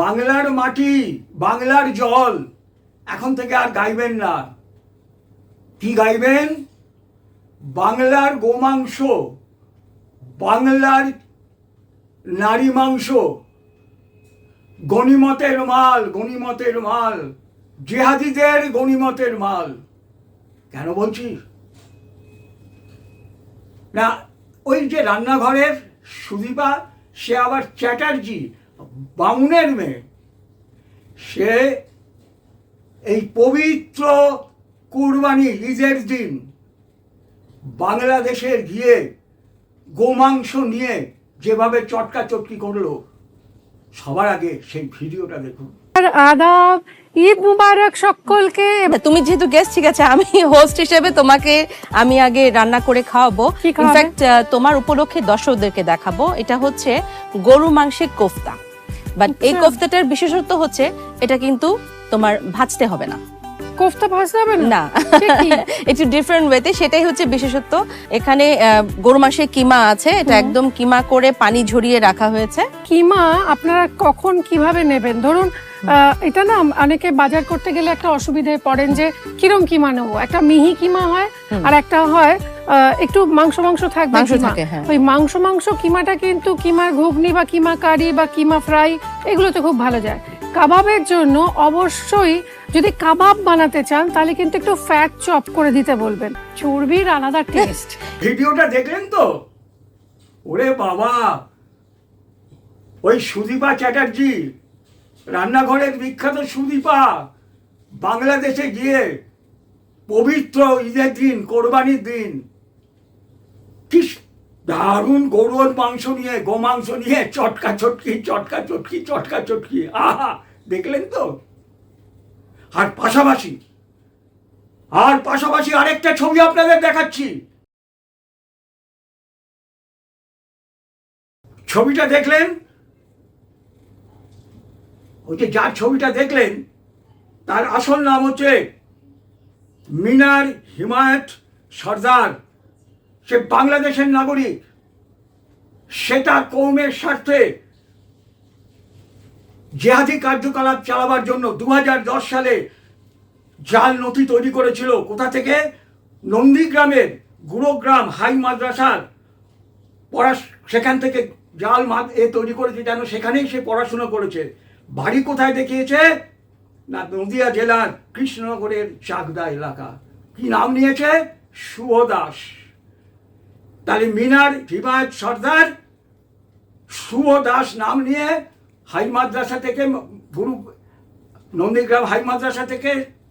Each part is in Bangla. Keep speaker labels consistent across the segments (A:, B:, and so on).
A: বাংলার মাটি, বাংলার জল, এখন থেকে আর গাইবেন না। কি গাইবেন? বাংলার গোমাংস, বাংলার নারী মাংস, গণিমতের মাল গণিমতের মাল, জেহাদিদের গণিমতের মাল। কেন বলছিস না, ওই যে রান্নাঘরের সুদীপা, সে আবার চ্যাটার্জি। বামুনের মেয়ে। সে এই পবিত্র কুরবানি ঈদের দিন বাংলাদেশের গিয়ে গোমাংস নিয়ে যেভাবে চটকা চটকি করল সবার আগে সেই ভিডিওটা দেখুন।
B: আর আদাব ঈদ মুবারক সকলকে।
C: তুমি যেহেতু গেস্ট ঠিক আছে আমি হোস্ট হিসেবে তোমাকে আমি আগে রান্না করে খাওয়াবো। ইনফ্যাক্ট তোমার উপলক্ষে দর্শকদেরকে দেখাবো। এটা হচ্ছে গরু মাংসের কোফতা। বাট এই
B: আচ্ছা।
C: কোফতাটার বিশেষত্ব হচ্ছে এটা কিন্তু তোমার ভাজতে হবে না।
B: কোফতা ভাজতে হবে না?
C: একটু ডিফারেন্ট ওয়েতে সেটাই হচ্ছে বিশেষত্ব। এখানে গরু মাসে কিমা আছে। এটা একদম কিমা করে পানি ঝরিয়ে রাখা হয়েছে।
B: কিমা আপনারা কখন কীভাবে নেবেন? ধরুন আহ, এটা না অনেকে বাজার করতে গেলে একটা অসুবিধায় পড়েন যে কিরম কিমা নেব? একটা মিহি কিমা হয় আর একটা হয় একটু মাংস মাংস থাকবে
C: মাংস থাকে, হ্যাঁ।
B: ওই মাংস মাংস কিমাটা কিন্তু কিমার ঘুগনি বা কিমা কারি বা কিমা ফ্রাই এগুলোতে খুব ভালো যায়। কাবাবের জন্য অবশ্যই যদি কাবাব বানাতে চান তাহলে কিন্তু একটু ফ্যাট চপ করে দিতে বলবেন। চর্বির আলাদা টেস্ট
A: ভিডিওটা দেখলেন তো? ওরে বাবা! ওই সুদীপা চ্যাটার্জি রান্নাঘরের বিখ্যাত সুদীপা বাংলাদেশে গিয়ে পবিত্র ঈদের দিন কোরবানির দিন কি দারুণ গরুর মাংস নিয়ে গোমাংস নিয়ে, চটকা চটকি চটকা চটকি চটকা চটকি। আহা, দেখলেন তো? আর পাশাপাশি আর পাশাপাশি আরেকটা ছবি আপনাদের দেখাচ্ছি। ছবিটা দেখলেন? ওই যে যার ছবিটা দেখলেন, তার আসল নাম হচ্ছে মিনার হিমায়ত সর্দার। সে বাংলাদেশের নাগরিক, সেটা কৌমের স্বার্থে জেহাদি কার্যকলাপ চালাবার জন্য দু হাজার দশ সালে জাল নথি তৈরি করেছিল। কোথা থেকে? নন্দীগ্রামের গুরুগ্রাম হাই মাদ্রাসার পড়া সেখান থেকে জাল মাদ এ তৈরি করেছে যেন সেখানেই সে পড়াশোনা করেছে। বাড়ি কোথায় দেখিয়েছে? না, নদিয়া জেলার কৃষ্ণনগরের চাকদা এলাকা। কি নাম নিয়েছে? শুভ দাস। তাহলে মিনার হিমায়ত সর্দার শুভ দাস নাম নিয়ে হাই মাদ্রাসা থেকে গুরু নন্দীগ্রাম হাই মাদ্রাসা থেকে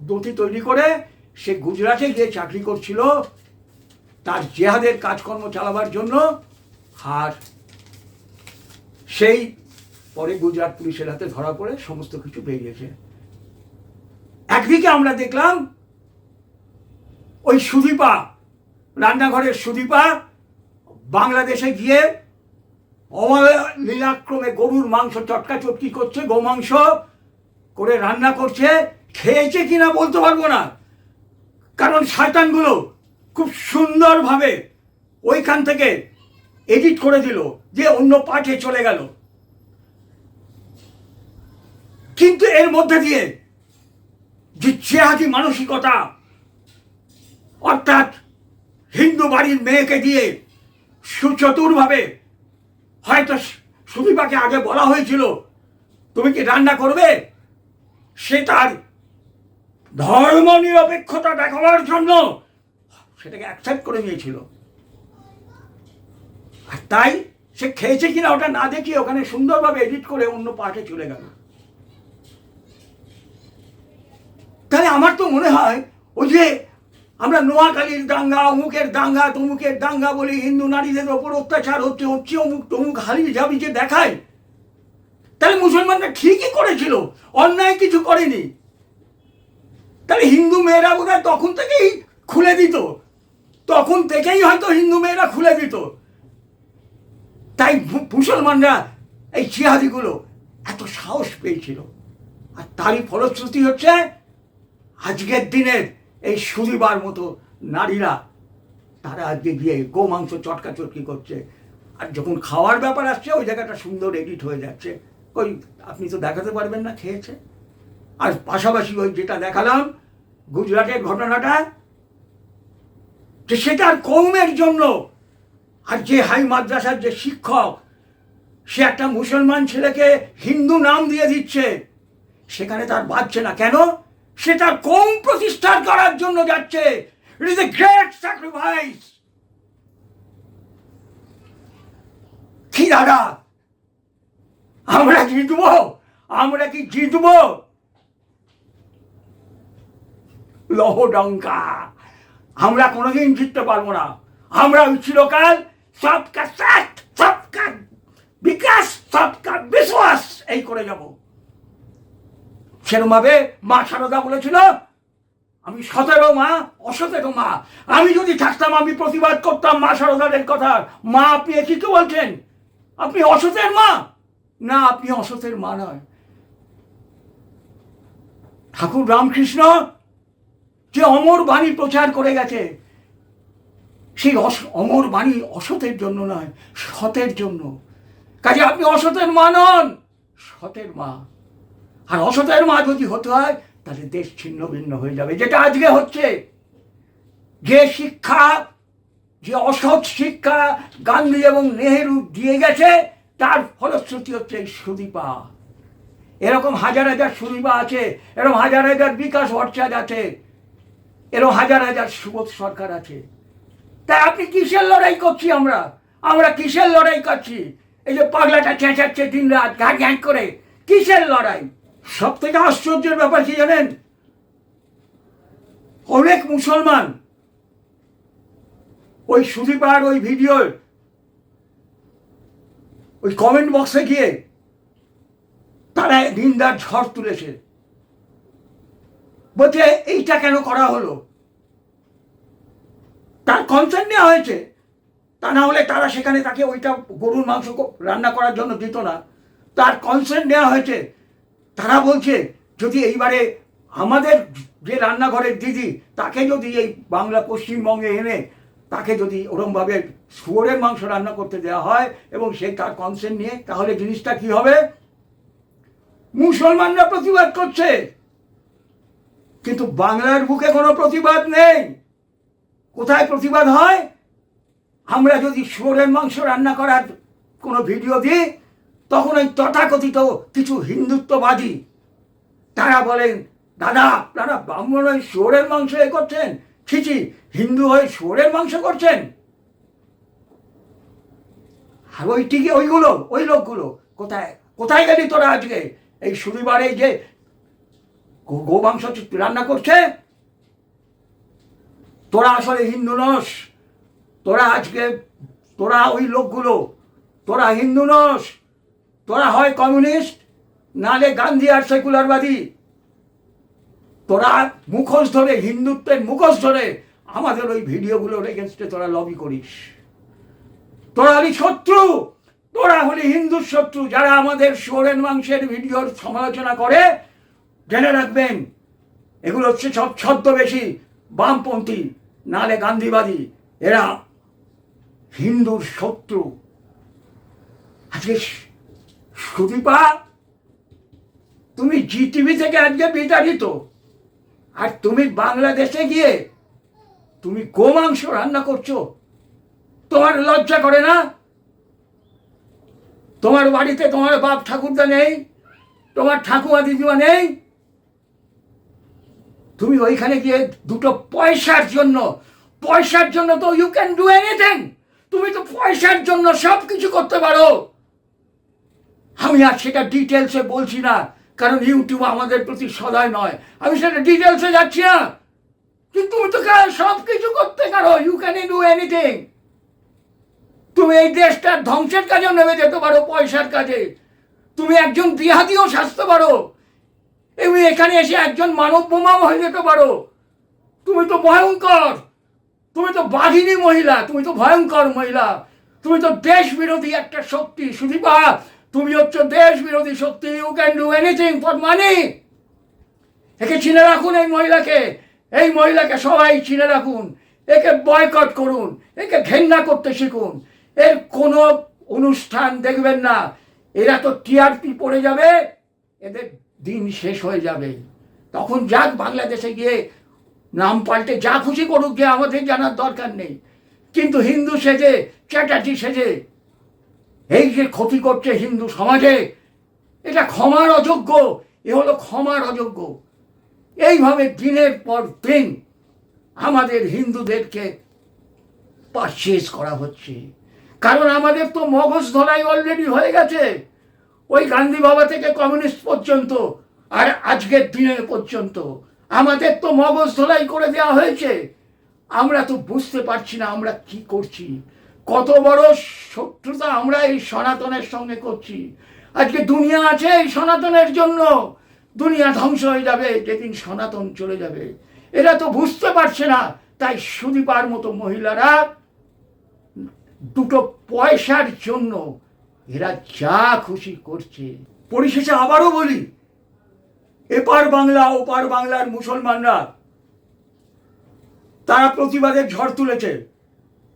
A: দতি তৈরি করে সে গুজরাটে গিয়ে চাকরি করছিল। তার জেহাদের কাজকর্ম চালাবার জন্য আর সেই পরে গুজরাট পুলিশের হাতে ধরা পড়ে সমস্ত কিছু বেরিয়েছে। একদিকে আমরা দেখলাম ওই সুদীপা, রান্নাঘরের সুদীপা বাংলাদেশে গিয়ে অবলীলাক্রমে গরুর মাংস চটকা চটকি করছে গোমাংস করে রান্না করছে, খেয়েছে কিনা বলতে পারব না। কারণ শয়তানগুলো খুব সুন্দরভাবে ওইখান থেকে এডিট করে দিল যে অন্য পাঠে চলে গেল। কিন্তু এর মধ্যে দিয়ে যে জেহাদি মানসিকতা, অর্থাৎ হিন্দু বাড়ির মেয়েকে দিয়ে সুচতুরভাবে। হয়তো সুদীপাকে আগে বলা হয়েছিল, তুমি কি রান্না করবে? সে তার ধর্ম নিরপেক্ষতা দেখাবার জন্য সেটাকে অ্যাকসেপ্ট করে নিয়েছিল আর তাই সে খেয়েছে কিনা ওটা না দেখিয়ে ওখানে সুন্দরভাবে এডিট করে অন্য পার্টে চলে গেল। তাহলে আমার তো মনে হয়, ওই যে আমরা নোয়াখালীর দাঙ্গা, অমুকের দাঙ্গা, তমুকের দাঙ্গা বলি, হিন্দু নারীদের ওপর অত্যাচার হচ্ছে হচ্ছে অমুক, তমুক হালি যাবি যে দেখায়। তাহলে মুসলমানরা ঠিকই করেছিল, অন্যায় কিছু করেনি। তাহলে হিন্দু মেয়েরা বোধ তখন থেকেই খুলে দিত। তখন থেকেই হয়তো হিন্দু মেয়েরা খুলে দিত। তাই মুসলমানরা এই জিহাদিগুলো এত সাহস পেয়েছিল। আর তারই ফলশ্রুতি হচ্ছে, আজকের দিনের এই সুদিবার মতো নারীরা, তারা আজকে গিয়ে গোমাংস চটকা চটকি করছে। আর যখন খাওয়ার ব্যাপার আসছে, ওই জায়গাটা সুন্দর এডিট হয়ে যাচ্ছে। ওই আপনি তো দেখাতে পারবেন না, খেয়েছে। আর পাশাপাশি ওই যেটা দেখালাম, গুজরাটের ঘটনাটা, যে সেটার কৌমের জন্য। আর যে হাই মাদ্রাসার যে শিক্ষক, সে একটা মুসলমান ছেলেকে হিন্দু নাম দিয়ে দিচ্ছে। সেখানে তার বাঁচছে না। কেন? সে তার কৌম প্রতিষ্ঠা করার জন্য যাচ্ছে? It is a great sacrifice কি দাদা? আমরা জিতবো? আমরা কি জিতবো? লহডঙ্কা। আমরা কোনোদিন জিততে পারব না। আমরা ওই চিরকাল সবকা সাথ, সবকা বিকাশ, সবকা বিশ্বাস এই করে যাব। সেরমভাবে মা সারদা বলেছিল, আমি সতেরো মা, অসতেরো মা। আমি যদি থাকতাম, আমি প্রতিবাদ করতাম মা সারদাদের কথা। মা, আপনি কি তো বলছেন? আপনি অসতের মা? না, আপনি অসতের মা নয়। ঠাকুর রামকৃষ্ণ যে অমর বাণী প্রচার করে গেছে, সেই অমর বাণী অসতের জন্য নয়, সতের জন্য। কাজে আপনি অসতের মা নন, সতের মা। আর অসতের মা যদি হতে হয়, তাহলে দেশ ছিন্ন ভিন্ন হয়ে যাবে। যেটা আজকে হচ্ছে, যে শিক্ষা, যে অসৎ শিক্ষা গান্ধী এবং নেহেরু দিয়ে গেছে, তার ফলশ্রুতি হচ্ছে এই সুদীপা। এরকম হাজার হাজার সুদীপা আছে, এরকম হাজার হাজার বিকাশ ভট্টাচার্য আছে, এরকম হাজার হাজার সুবোধ সরকার আছে। তাই আপনি কিসের লড়াই করছি আমরা? আমরা কিসের লড়াই করছি? এই যে পাগলাটা চেঁচাচ্ছে দিন রাত ঘাট ঘ্যাঁট করে, কিসের লড়াই? সব থেকে আশ্চর্যের ব্যাপার কি জানেন? অনেক মুসলমান ওই সুদীপার ওই ভিডিওর ওই কমেন্ট বক্সে গিয়ে তারা নিন্দার ঝড় তুলেছে। বলছে, এইটা কেন করা হলো? তার কনসার্ন নেওয়া হয়েছে। তা না হলে তারা সেখানে তাকে ওইটা গরুর মাংস রান্না করার জন্য দিত না। তার কনসার্ন নেওয়া হয়েছে তারা বলছে, যদি এইবারে আমাদের যে রান্নাঘরের দিদি, তাকে যদি এই বাংলা পশ্চিমবঙ্গে এনে, তাকে যদি ওরমভাবে শুয়োরের মাংস রান্না করতে দেওয়া হয় এবং সে তার কনসেন্ট নিয়ে, তাহলে জিনিসটা কি হবে? মুসলমানরা প্রতিবাদ করছে। কিন্তু বাংলার বুকে কোনো প্রতিবাদ নেই। কোথায় প্রতিবাদ হয়? আমরা যদি শুয়োরের মাংস রান্না করার কোনো ভিডিও দিই তখন ওই তথাকথিত কিছু হিন্দুত্ববাদী, তারা বলেন, দাদা, আপনারা ব্রাহ্মণ হয়ে শুয়োরের মাংস এ করছেন? ছিচি হিন্দু হয়ে শুয়োরের মাংস করছেন? আর ওই ঠিকই ওইগুলো, ওই লোকগুলো, কোথায় কোথায় গেলি তোরা আজকে? এই শনিবারে যে গো- গোমাংস রান্না করছে? তোরা আসলে হিন্দু নস। তোরা আজকে, তোরা ওই লোকগুলো, তোরা হিন্দু নস। তোরা হয় কমিউনিস্ট, নালে গান্ধী আর সেকুলারবাদী। তোরা মুখোশ ধরে, হিন্দুত্বের মুখোশ ধরে আমাদের ওই ভিডিওগুলোর এগেনস্টে তোরা লবি করিস। তোরা হলি শত্রু, তোরা হলি হিন্দুর শত্রু, যারা আমাদের সোরেন মাংসের ভিডিওর সমালোচনা করে। জেনে রাখবেন, এগুলো হচ্ছে সব ছদ্মবেশী, বামপন্থী, নালে গান্ধীবাদী। এরা হিন্দুর শত্রু। আজকে সুদীপা, তুমি জি টিভি থেকে আজকে বিতাড়িত। আর তুমি বাংলাদেশে গিয়ে তুমি গোমাংস রান্না করছ। তোমার লজ্জা করে না? তোমার বাড়িতে তোমার বাপ ঠাকুরদা নেই, তোমার ঠাকুমা দিদিমা নেই। তুমি ওইখানে গিয়ে দুটো পয়সার জন্য পয়সার জন্য তো ইউ ক্যান ডু এনিথিং তুমি তো পয়সার জন্য সব কিছু করতে পারো। আমি আর সেটা ডিটেলসে বলছি না, কারণ ইউটিউব আমাদের প্রতি সদয় নয়। আমি সেটা ডিটেলসে যাচ্ছি না। কিন্তু তুমি তো সব কিছু করতে পারো ইউ ক্যান ডু এনিথিং তুমি এই দেশটার ধ্বংসের কাজেও নেমে যেতে পারো, পয়সার কাজে। তুমি একজন বিহাদিও সাজতে পারো। এবং এখানে এসে একজন মানব বোমাও হয়ে যেতে পারো। তুমি তো ভয়ঙ্কর। তুমি তো বাঘিনী মহিলা, তুমি তো ভয়ঙ্কর মহিলা। তুমি তো দেশ বিরোধী একটা শক্তি। সুদীপা তুমি হচ্ছে দেশ বিরোধী শক্তি you can do anything for money একে চিনে রাখুন এই মহিলাকে এই মহিলাকে সবাই চিনে রাখুন, একে বয়কট করুন, একে ঘেন্না করতে শিখুন। এর কোনো অনুষ্ঠান দেখবেন না, এরা তো টিআরপি পড়ে যাবে, এদের দিন শেষ হয়ে যাবে। তখন যাক বাংলাদেশে গিয়ে নাম পাল্টে যা খুশি করুক, গিয়ে আমাদের জানার দরকার নেই। কিন্তু হিন্দু সেজে, চ্যাটার্জি সেজে এই যে ক্ষতি করছে হিন্দু সমাজে, এটা ক্ষমার অযোগ্য, এ হলো ক্ষমার অযোগ্য। এইভাবে দিনের পর দিন আমাদের হিন্দুদেরকে পারচেজ করা হচ্ছে। কারণ আমাদের তো মগজ ধলাই অলরেডি হয়ে গেছে। ওই গান্ধী বাবা থেকে কমিউনিস্ট পর্যন্ত আর আজকের দিনের পর্যন্ত আমাদের তো মগজ ধলাই করে দেওয়া হয়েছে। আমরা তো বুঝতে পারছি না আমরা কি করছি। কত বড় শত্রুতা আমরা এই সনাতনের সঙ্গে করছি। আজকে দুনিয়া আছে এই সনাতনের জন্য। দুনিয়া ধ্বংস হয়ে যাবে, যেদিন সনাতন চলে যাবে। এরা তো বুঝতে পারছে না, তাই সুদীপার মতো মহিলারা দুটো পয়সার জন্য এরা যা খুশি করছে। পরিশেষে আবারও বলি, এপার বাংলা, ওপার বাংলার মুসলমানরা, তারা প্রতিবাদের ঝড় তুলেছে।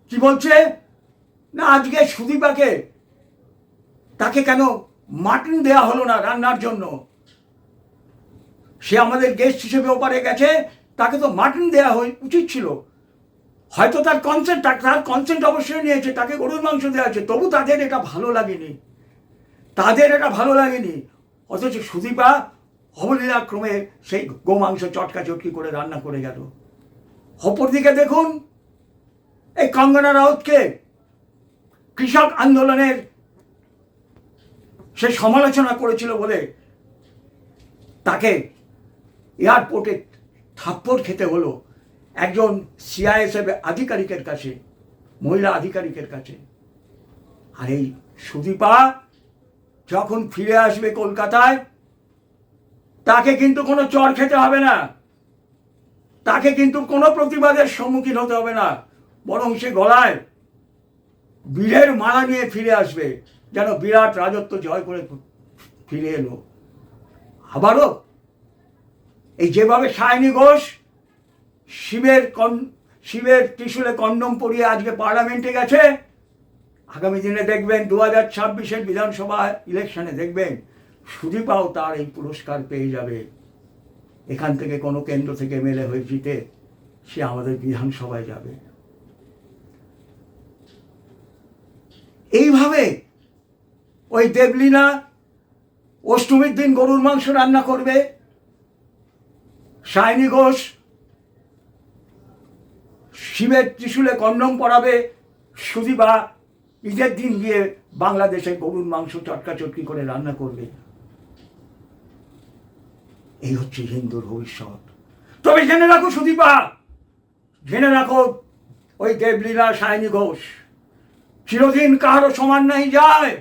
A: কি বলছে? না, আজকে সুদীপাকে, তাকে কেন মাটন দেয়া হলো না রান্নার জন্য? সে আমাদের গেস্ট হিসেবে ওপারে গেছে, তাকে তো মাটন হয়ে উচিত ছিল। হয়তো তার কনসেন্ট তার কনসেন্ট অবশ্যই নিয়েছে, তাকে গরুর মাংস দেওয়া আছে তবু তাদের এটা ভালো লাগেনি। তাদের এটা ভালো লাগেনি। অথচ সুদীপা অবলীলাক্রমে সেই গোমাংস চটকা চটকি করে রান্না করে গেল। অপরদিকে দেখুন, এই কঙ্গনা রাউতকে কৃষক আন্দোলনের সে সমালোচনা করেছিল বলে তাকে এয়ারপোর্টে থাপ্পড় খেতে হলো। একজন সিআইএসএফ আধিকারিকের কাছে, মহিলা আধিকারিকের কাছে। আর এই সুদীপা যখন ফিরে আসবে কলকাতায়, তাকে কিন্তু কোনো চর খেতে হবে না। তাকে কিন্তু কোনো প্রতিবাদের সম্মুখীন হতে হবে না। বরং সে গলায় বীরের মালা নিয়ে ফিরে আসবে, যেন বিরাট রাজত্ব জয় করে ফিরে এলো। আবারও এই যেভাবে সায়নী ঘোষ শিবের কন, শিবের ত্রিশুলে কন্ডম পরিয়ে আজকে পার্লামেন্টে গেছে, আগামী দিনে দেখবেন দু হাজার ছাব্বিশের বিধানসভা ইলেকশনে দেখবেন সুদীপাও তার এই পুরস্কার পেয়ে যাবে। এখান থেকে কোনো কেন্দ্র থেকে মেলে হয়ে জিতে সে আমাদের বিধানসভায় যাবে। এইভাবে ওই দেবলীনা অষ্টমীর দিন গরুর মাংস রান্না করবে। সায়নী ঘোষ শিবের ত্রিশুলে কন্ডম পরাবে। সুদীপা ঈদের দিন গিয়ে বাংলাদেশে গরুর মাংস চটকা চটকি করে রান্না করবে। এই হচ্ছে হিন্দুর ভবিষ্যৎ। তবে জেনে রাখো সুদীপা, জেনে রাখো ওই দেবলীলা সায়নী ঘোষ। চিরদিন কারও সমান নাই যায়।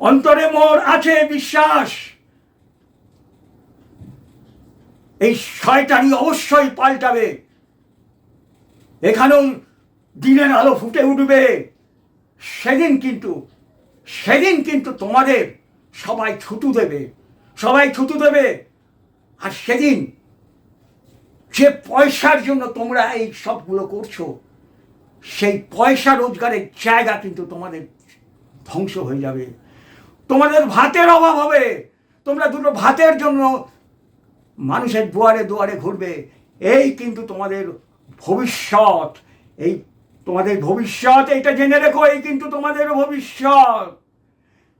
A: অন্তরে মোর আছে বিশ্বাস। এই শয়তানি অবশ্যই পাল্টাবে। এখানেও দিনের আলো ফুটে উঠবে। সেদিন কিন্তু সেদিন কিন্তু তোমাদের সবাই ছুটু দেবে, সবাই ছুটু দেবে। আর সেদিন যে পয়সার জন্য তোমরা এই সবগুলো করছ সেই পয়সা রোজগারের জায়গা কিন্তু তোমাদের ধ্বংস হয়ে যাবে। তোমাদের ভাতের অভাব হবে। তোমরা দুটো ভাতের জন্য মানুষের দুয়ারে দুয়ারে ঘুরবে। এই কিন্তু তোমাদের ভবিষ্যৎ। এই তোমাদের ভবিষ্যৎ, এইটা জেনে রেখো, এই কিন্তু তোমাদের ভবিষ্যৎ।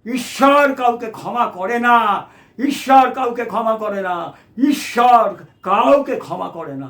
A: ঈশ্বর কাউকে ক্ষমা করে না। ঈশ্বর কাউকে ক্ষমা করে না। ঈশ্বর কাউকে ক্ষমা করে না।